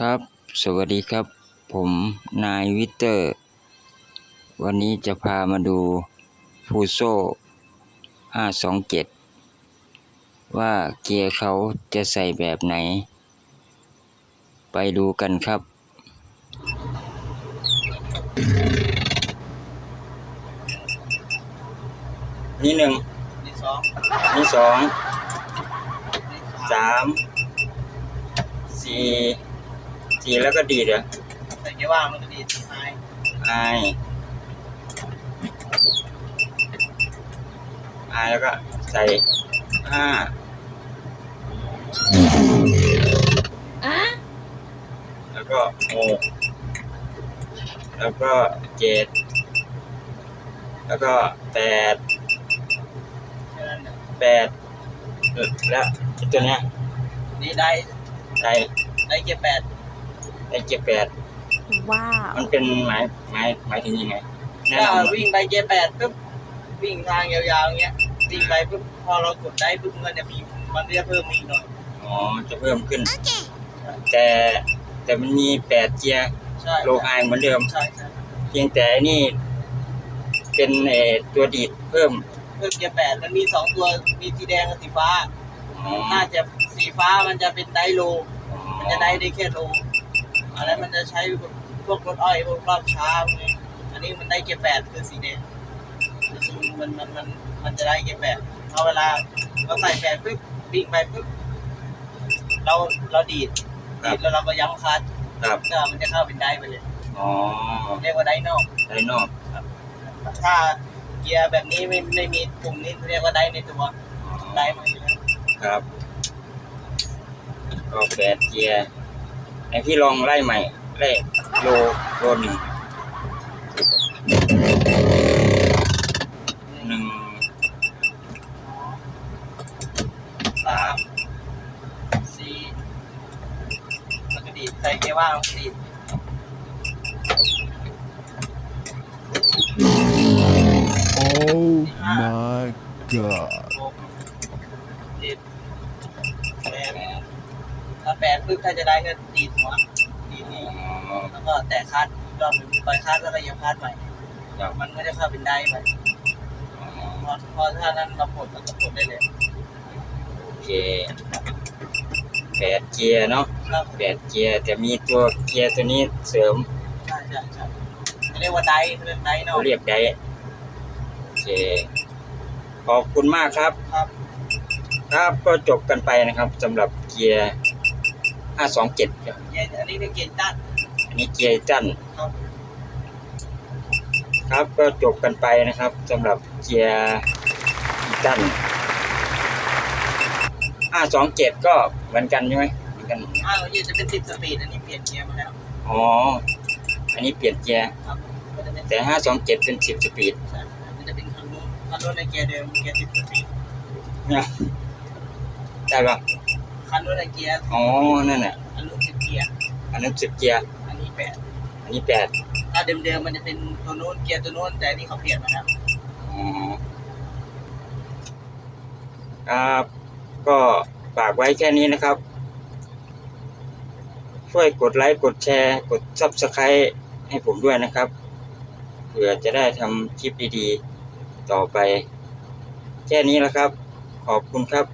ครับ สวัสดีครับ ผมนายวิเตอร์ วันนี้จะพามาดูฟูโซ่ 527 ว่าเกียร์เขาจะใส่แบบไหน ไปดูกันครับ นี่หนึ่งที่สองนี่สองสามสี่ สี่แล้วก็ดีดเหรอใส่เกียร์ว่ามันก็ดีดท้ายไอไอแล้วก็ใส่ห้าแล้วก็หกแล้วก็เจ็ดแล้วก็แปดแปดแล้วตัวเนี้ยนี่ได้ได้ได้เกียร์แปด ได้เจ็ดแปดว้าว มันเป็นหมายหมายหมายถึงยังไงแนะถ้านำวิ่งไปเกียร์แปดปุ๊บวิ่งทางยาวๆอย่างเงี้ยวิ่งไปปุ๊บพอเรากดได้ปุ๊บมันจะมีมันจะเพิ่มอีกหน่อยอ๋อจะเพิ่มขึ้น แต่แต่มันมีแปดเกียร์ใช่โลไฮเหมือนเดิม ใช่ใช่เพียงแต่อันนี่เป็นเออตัวดีดเพิ่มเพิ่มเกียร์แปดมันมีสองตัวมีสีแดงกับสีฟ้าอ๋อน่าจะสีฟ้ามันจะเป็นไดโลมันจะได้ได้แค่โล อันนั้นมันจะใช้พวกรถอ้อยพวกรอบเช้าพวกนี้อันนี้มันได้เกียร์แปดคือสีแดงมันมันมันมันจะได้เกียร์แปดเอาเวลาเราใส่แปดปุ๊บวิ่งไปปุ๊บเราเราดีดดีดแล้วเราก็ย้ำคลัตช์ครับก็มันจะเข้าเป็นได้ไปเลยอ๋อเรียกว่าได้นอกไดโนอกถ้าเกียร์แบบนี้ไม่ไม่มีปุ่มนี้เรียกว่าได้ในตัวได้มาอยู่แล้วครับก็แปดเกียร์ ไอพี่ลองไล่ใหม่ไล่โลโลหนึ่งหนึ่งสามสี่แล้วก็ดีดใส่เกียร์ว่างดีด Oh my god. หกเจ็ดแปด ถ้าแปดปุ๊บถ้าจะได้ก็ดีดหัวดีดนี้อ๋อแล้วก็แตะคัดรอบหนึ่งปล่อยคัดแล้วก็เหยียบคัดใหม่ ครับมันก็จะเข้าเป็นได้ไปพอพอถ้านั้นเราปลดเราก็ปลดได้เลยโอเคแปดเกียร์เนาะครับแปดเกียร์แต่มีตัวเกียร์ตัวนี้เสริมใช่ใช่ใช่เรียกว่าได้เรียกได้เนาะเขาเรียกได้โอเคขอบคุณมากครับ ครับ ครับก็จบกันไปนะครับสำหรับเกียร์ 527ครับเกียร์อันนี้เรียกเกียร์ตัดอันนี้เกียร์จันครับ ครับก็จบกันไปนะครับสำหรับเกียร์จัน527ก็เหมือนกันใช่ไหมเหมือนกันอ้าวเกียร์จะเป็นสิบสปีดอันนี้เปลี่ยนเกียร์มาแล้วอ๋ออันนี้เปลี่ยนเกียร์ครับก็จะเป็นแต่527เป็น10สปีดใช่มันจะเป็นคันนู้นคันนู้นในเกียร์เดิมเกียร์สิบสปีดเนี่ยได้ปะ คันนู้นในเกียร์อ๋อ นั่นน่ะ อันนู้นสิบเกียร์ อันนั้น10เกียร์ อันนี้แปดอันนี้8ถ้าเดิมๆมันจะเป็นตัวนู้นเกียร์ตัวนู้นแต่อันนี่เขาเปลี่ยนมาแล้วอ๋อครับ ก็ฝากไว้แค่นี้นะครับ ช่วยกดไลค์ กดแชร์ กด Subscribe ให้ผมด้วยนะครับ เผื่อจะได้ทำคลิปดีๆ ต่อไป แค่นี้แล้วครับ ขอบคุณครับ